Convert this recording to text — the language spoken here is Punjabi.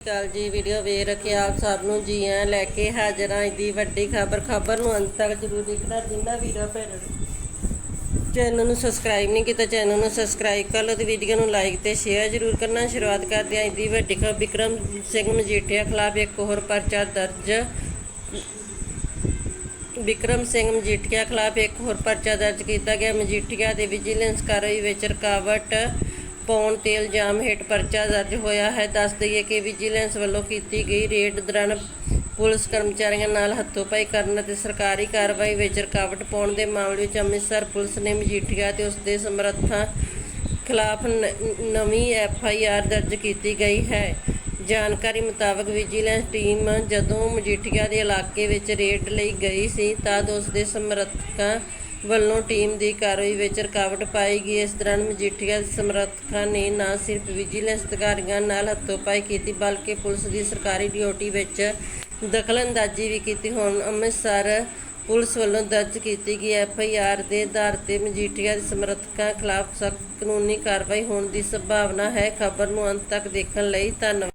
ਕਾਲ ਜੀ ਵੀਡੀਓ ਵੇਖ ਰੱਖੇ ਆਪ ਸਭ ਨੂੰ, ਜੀ ਆਇਆਂ ਲੈ ਕੇ ਹਾਜ਼ਰ ਹਾਂ ਦੀ ਵੱਡੀ ਖਬਰ। ਖਬਰ ਨੂੰ ਅੰਤ ਤੱਕ ਜ਼ਰੂਰ ਦੇਖਣਾ, ਜਿੰਨਾ ਵੀਡੀਓ ਭੈਣ ਚੈਨਲ ਨੂੰ ਸਬਸਕ੍ਰਾਈਬ ਨਹੀਂ ਕੀਤਾ ਚੈਨਲ ਨੂੰ ਸਬਸਕ੍ਰਾਈਬ ਕਰ ਲਓ ਤੇ ਵੀਡੀਓ ਨੂੰ ਲਾਈਕ ਤੇ ਸ਼ੇਅਰ ਜ਼ਰੂਰ ਕਰਨਾ। ਸ਼ੁਰੂਆਤ ਕਰਦੇ ਹਾਂ ਦੀ ਵੱਡੀ ਖਬਰ, ਵਿਕਰਮ ਸਿੰਘ ਮਜੀਠੀਆ ਖਿਲਾਫ ਇੱਕ ਹੋਰ ਪਰਚਾ ਦਰਜ। ਵਿਕਰਮ ਸਿੰਘ ਮਜੀਠੀਆ ਖਿਲਾਫ ਇੱਕ ਹੋਰ ਪਰਚਾ ਦਰਜ ਕੀਤਾ ਗਿਆ। ਮਜੀਠੀਆ ਦੇ ਵਿਜੀਲੈਂਸ ਕਾਰਵਾਈ ਵਿੱਚ ਰੁਕਾਵਟ ਪਾਉਣ ਤੇ ਇਲਜ਼ਾਮ ਹੇਠ ਪਰਚਾ ਦਰਜ ਹੋਇਆ ਹੈ। ਦੱਸ ਦਈਏ ਕਿ ਵਿਜੀਲੈਂਸ ਵੱਲੋਂ ਕੀਤੀ ਗਈ ਰੇਡ ਦੌਰਾਨ ਪੁਲਿਸ ਕਰਮਚਾਰੀਆਂ ਨਾਲ ਹੱਥੋਂਪਾਈ ਕਰਨ ਅਤੇ ਸਰਕਾਰੀ ਕਾਰਵਾਈ ਵਿੱਚ ਰੁਕਾਵਟ ਪਾਉਣ ਦੇ ਮਾਮਲੇ ਵਿੱਚ ਅੰਮ੍ਰਿਤਸਰ ਪੁਲਿਸ ਨੇ ਮਜੀਠੀਆ ਤੇ ਉਸ ਦੇ ਸਮਰੱਥਾਂ ਖਿਲਾਫ ਨ- ਨਵੀਂ ਐਫ ਆਈ ਆਰ ਦਰਜ ਕੀਤੀ ਗਈ ਹੈ। ਜਾਣਕਾਰੀ ਮੁਤਾਬਕ ਵਿਜੀਲੈਂਸ ਟੀਮ ਜਦੋਂ ਮਜੀਠੀਆ ਦੇ ਇਲਾਕੇ ਵਿੱਚ ਰੇਡ ਲਈ ਗਈ ਸੀ, ਤਦ ਉਸ ਦੇ ਸਮਰਥਕਾਂ ਵੱਲੋਂ ਟੀਮ ਦੀ ਕਾਰਵਾਈ ਵਿੱਚ ਰੁਕਾਵਟ ਪਾਈ ਗਈ। ਇਸ ਦੌਰਾਨ ਮਜੀਠੀਆ ਸਮਰਥਕਾਂ ਨੇ ਨਾ ਸਿਰਫ ਵਿਜੀਲੈਂਸ ਅਧਿਕਾਰੀਆਂ ਨਾਲ ਹੱਥੋਂਪਾਈ ਕੀਤੀ, ਬਲਕਿ ਪੁਲਿਸ ਦੀ ਸਰਕਾਰੀ ਡਿਊਟੀ ਵਿੱਚ ਦਖਲਅੰਦਾਜ਼ੀ ਵੀ ਕੀਤੀ। ਹੁਣ ਅੰਮ੍ਰਿਤਸਰ ਪੁਲਿਸ ਵੱਲੋਂ ਦਰਜ ਕੀਤੀ ਗਈ ਐਫ ਆਈ ਆਰ ਦੇ ਆਧਾਰ ਤੇ ਮਜੀਠੀਆ ਦੇ ਸਮਰਥਕਾਂ ਖਿਲਾਫ ਸਖਤ ਕਾਨੂੰਨੀ ਕਾਰਵਾਈ ਹੋਣ ਦੀ ਸੰਭਾਵਨਾ ਹੈ। ਖਬਰ ਨੂੰ ਅੰਤ ਤੱਕ ਦੇਖਣ ਲਈ ਧੰਨਵਾਦ।